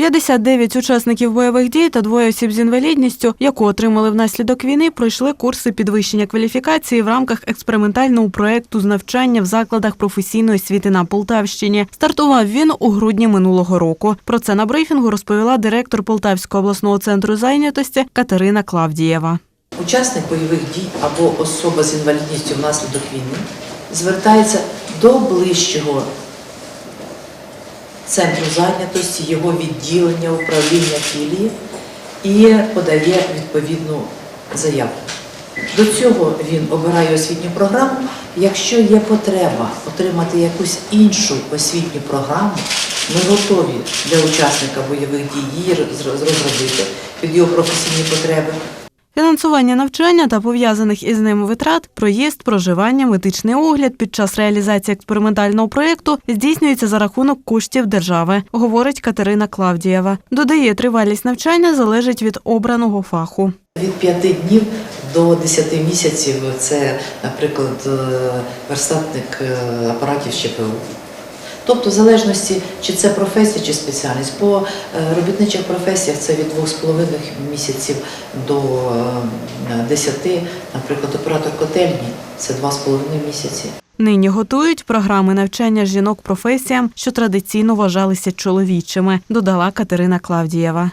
59 учасників бойових дій та двоє осіб з інвалідністю, яку отримали внаслідок війни, пройшли курси підвищення кваліфікації в рамках експериментального проекту з навчання в закладах професійної освіти на Полтавщині. Стартував він у грудні минулого року. Про це на брифінгу розповіла директор Полтавського обласного центру зайнятості Катерина Клавдієва. Учасник бойових дій або особа з інвалідністю внаслідок війни звертається до ближчого центру зайнятості, його відділення, управління філії і подає відповідну заяву. До цього він обирає освітню програму. Якщо є потреба отримати якусь іншу освітню програму, ми готові для учасника бойових дій її розробити під його професійні потреби. Фінансування навчання та пов'язаних із ним витрат, проїзд, проживання, медичний огляд під час реалізації експериментального проєкту здійснюється за рахунок коштів держави, говорить Катерина Клавдієва. Додає, тривалість навчання залежить від обраного фаху. Від 5 днів до 10 місяців це, наприклад, е, верстатник е, апаратів ЩПУ. Тобто, в залежності, чи це професія, чи спеціальність. По е, робітничих професіях це від 2,5 місяців до е, 10, наприклад, оператор котельні це 2,5 місяці. Нині готують програми навчання жінок професіям, що традиційно вважалися чоловічими, додала Катерина Клавдієва.